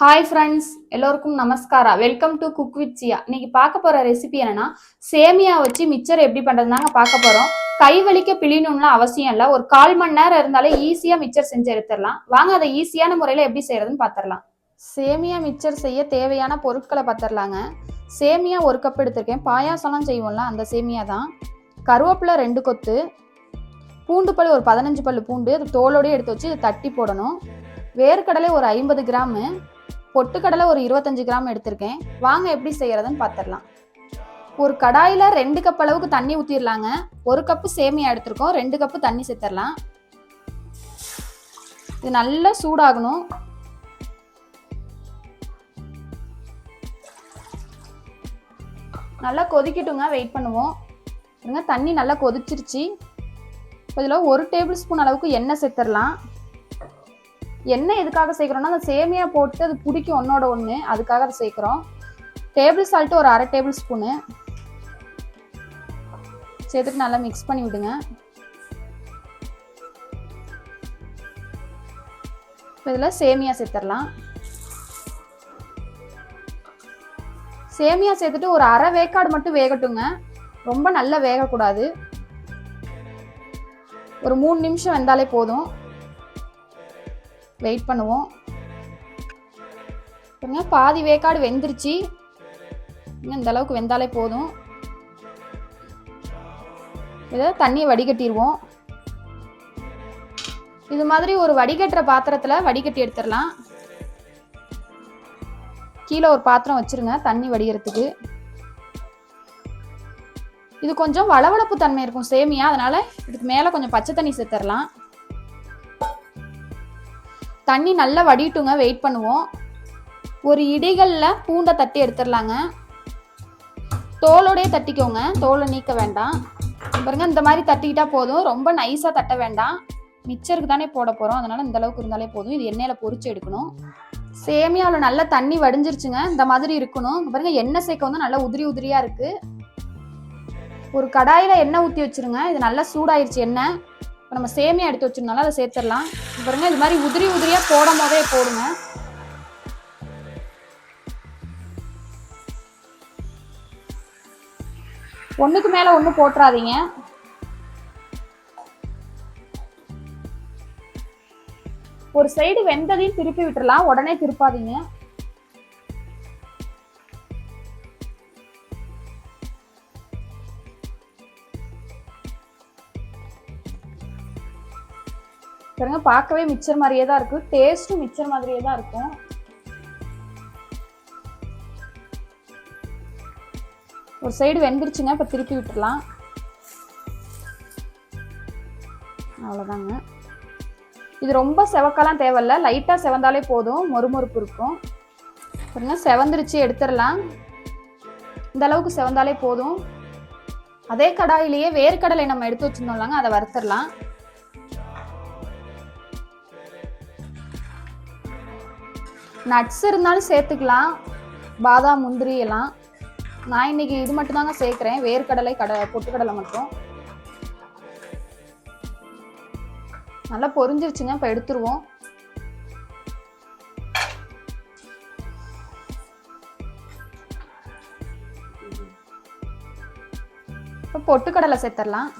Hi friends எல்லோருக்கும் நமஸ்காரா? Welcome to cook with Siya இன்னைக்கு பார்க்க போகிற ரெசிபி என்னன்னா சேமியா வச்சு மிச்சர் எப்படி பண்ணுறதுனாங்க பார்க்க போகிறோம் கை வலிக்க பிழியணும்லாம் அவசியம் இல்லை. ஒரு கால் மணி நேரம் இருந்தாலே ஈஸியாக மிச்சர் செஞ்சு எடுத்துடலாம். வாங்க அதை ஈஸியான முறையில் எப்படி செய்யறதுன்னு பார்த்துடலாம். சேமியா மிச்சர் செய்ய தேவையான பொருட்களை பார்த்துடலாங்க. சேமியா ஒரு கப் எடுத்திருக்கேன். பாயாசம்லாம் செய்வோம்ல அந்த சேமியா தான். கருவேப்பிலை ரெண்டு கொத்து. பூண்டு பல் ஒரு பதினஞ்சு பல்லு பூண்டு. அது தோலோடயே எடுத்து வச்சு இதை தட்டி போடணும். வேர்க்கடலை ஒரு ஐம்பது கிராமு. பொட்டுக்கடலை ஒரு இருபத்தஞ்சு கிராம் எடுத்திருக்கேன். வாங்க எப்படி செய்யறதுன்னு பார்த்துடலாம் ஒரு கடாயில் ரெண்டு கப் அளவுக்கு தண்ணி ஊற்றிடலாங்க ஒரு கப்பு சேமியா எடுத்திருக்கோம். ரெண்டு கப்பு தண்ணி சேர்த்துடலாம் இது நல்லா சூடாகணும். நல்லா கொதிக்கட்டுங்க. வெயிட் பண்ணுவோம். இருங்க தண்ணி நல்லா கொதிச்சிருச்சு. இதில் ஒரு டேபிள் ஸ்பூன் அளவுக்கு எண்ணெய் சேர்த்துடலாம் என்ன எதுக்காக சேர்க்குறோம்னா அந்த சேமியா போட்டு அது பிடிக்கும் ஒன்றோட ஒன்று அதுக்காக அதை சேர்க்குறோம். டேபிள் சால்ட்டு ஒரு அரை டேபிள் ஸ்பூனு சேர்த்துட்டு நல்லா மிக்ஸ் பண்ணி விடுங்க. இப்போ இதில் சேமியா சேர்த்துடலாம். சேமியா சேர்த்துட்டு ஒரு அரை வேக்காடு மட்டும் வேகட்டுங்க. ரொம்ப நல்லா வேகக்கூடாது. ஒரு மூணு நிமிஷம் வெந்தாலே போதும். வெயிட் பண்ணுவோம். பாருங்க பாதி வேக்காடு வெந்துருச்சு. இன்னும் இந்த அளவுக்கு வெந்தாலே போதும். இதை தண்ணியை வடிகட்டிடுவோம் இது மாதிரி ஒரு வடிகட்டுற பாத்திரத்தில் வடிகட்டி எடுத்துடலாம். கீழே ஒரு பாத்திரம் வச்சிருங்க தண்ணி வடிகிறதுக்கு. இது கொஞ்சம் வளவளப்பு தன்மை இருக்கும் சேமியா. அதனால இதுக்கு மேலே கொஞ்சம் பச்சை தண்ணி சேர்த்துடலாம். தண்ணி நல்லா வடிட்டுங்க வெயிட் பண்ணுவோம். ஒரு இடிகளில் பூண்டை தட்டி எடுத்துடலாங்க. தோலோடே தட்டிக்கோங்க தோலை நீக்க வேண்டாம். பாருங்க இந்த மாதிரி தட்டிக்கிட்டா போதும். ரொம்ப நைஸாக தட்ட வேண்டாம். மிச்சருக்கு தானே போட போகிறோம் அதனால் இந்த அளவுக்கு இருந்தாலே போதும். இது எண்ணெயில் பொறிச்சு எடுக்கணும். சேமியாவில் நல்லா தண்ணி வடிஞ்சிருச்சுங்க. இந்த மாதிரி இருக்கணும். இங்க பாருங்க எண்ணெய் சேர்க்க வந்து நல்லா உதிரி உதிரியாக இருக்குது ஒரு கடாயில் எண்ணெய் ஊற்றி வச்சிருங்க. இது நல்லா சூடாயிருச்சு எண்ணெய். இப்போ நம்ம சேமியா எடுத்து வச்சிருந்தாலும் அதை சேர்த்துடலாம். பாருங்க இது மாதிரி உதிரி உதிரியாக போடும் போதே போடுங்க. ஒன்றுக்கு மேலே ஒன்றும் போட்டுறாதீங்க. ஒரு சைடு வெந்ததையும் திருப்பி விட்டுறலாம் உடனே திருப்பாதீங்க. பாருங்க பார்க்கவே மிச்சர் மாதிரியே தான் இருக்கு. டேஸ்ட்டும் மிச்சர் மாதிரியே தான் இருக்கும். ஒரு சைடு வெந்துருச்சுங்க இப்போ திருப்பி விட்டுறலாம் அவ்வளோதாங்க. இது ரொம்ப செவக்கெல்லாம் தேவையில்ல. லைட்டாக செவந்தாலே போதும். மொறுமொறுப்பு இருக்கும். பாருங்க செவந்துருச்சு எடுத்துடலாம். இந்த அளவுக்கு செவந்தாலே போதும். அதே கடாயிலேயே வேர்க்கடலை நம்ம எடுத்து வச்சிருந்தோம்லாங்க அதை வறுத்துடலாம். நட்ஸ் இருந்தாலும் சேர்த்துக்கலாம். பாதாம் முந்திரி எல்லாம். நான் இன்னைக்கு இது மட்டும் தாங்க சேர்க்குறேன். வேர்க்கடலை கடை பொட்டுக்கடலை மட்டும். நல்லா பொரிஞ்சிருச்சுங்க. இப்போ எடுத்துருவோம். இப்போ பொட்டுக்கடலை சேர்த்துடலாம்.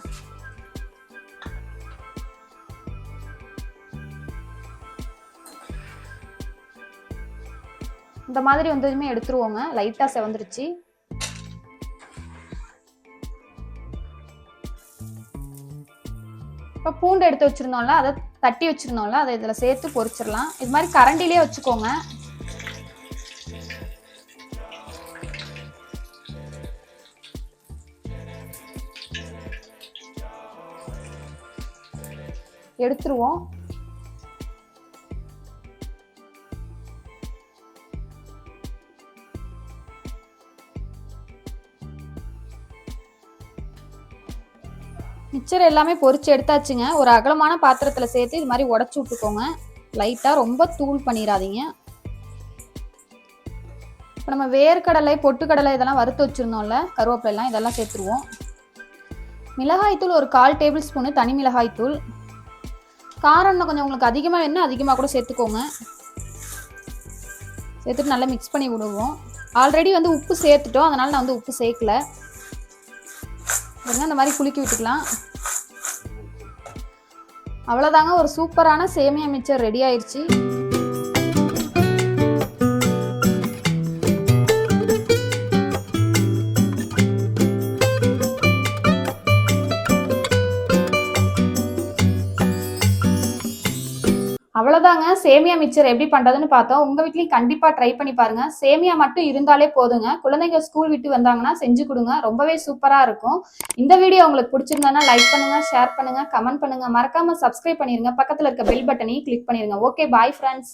இந்த மாதிரி வந்ததுமே எடுத்துருவோங்க. லைட்டாக செவந்துருச்சு. இப்போ பூண்டு எடுத்து வச்சுருந்தோம்ல அதை தட்டி வச்சுருந்தோம்ல அதை இதில் சேர்த்து பொரிச்சிடலாம். இது மாதிரி கரண்டிலே வச்சுக்கோங்க. எடுத்துருவோம். மிச்சர் எல்லாமே பொறிச்சு எடுத்தாச்சுங்க. ஒரு அகலமான பாத்திரத்தில் சேர்த்து இது மாதிரி உடச்சி விட்டுக்கோங்க. லைட்டாக ரொம்ப தூள் பண்ணிடாதீங்க இப்போ நம்ம வேர்க்கடலை பொட்டுக்கடலை இதெல்லாம் வறுத்து வச்சுருந்தோம்ல கருவேப்பிலாம் இதெல்லாம் சேர்த்துருவோம். மிளகாய்த்தூள் ஒரு கால் டேபிள் ஸ்பூனு தனி மிளகாய்த்தூள் காரம் இன்னும் கொஞ்சம் உங்களுக்கு அதிகமாக வேணும்னா அதிகமாக கூட சேர்த்துக்கோங்க. சேர்த்துட்டு நல்லா மிக்ஸ் பண்ணி விடுவோம். ஆல்ரெடி வந்து உப்பு சேர்த்துட்டோம். அதனால் நான் வந்து உப்பு சேர்க்கல. பாருங்கள் இந்த மாதிரி குலுக்கி விட்டுக்கலாம். அவ்வளோதாங்க ஒரு சூப்பரான சேமியா மிச்சர் ரெடி ஆயிடுச்சு அவ்வளோதாங்க சேமியா மிச்சர் எப்படி பண்ணுறதுன்னு பார்த்தோம். உங்கள் வீட்லேயும் கண்டிப்பாக ட்ரை பண்ணி பாருங்க. சேமியா மட்டும் இருந்தாலே போதுங்க. குழந்தைங்க ஸ்கூல் விட்டு வந்தாங்கன்னா செஞ்சு கொடுங்க. ரொம்பவே சூப்பராக இருக்கும். இந்த வீடியோ உங்களுக்கு பிடிச்சிருந்ததுன்னா லைக் பண்ணுங்கள் ஷேர் பண்ணுங்க கமெண்ட் பண்ணுங்க. மறக்காமல் சப்ஸ்கிரைப் பண்ணிடுங்க பக்கத்தில் இருக்க பெல் பட்டனையும் கிளிக் பண்ணிருங்க. Okay bye friends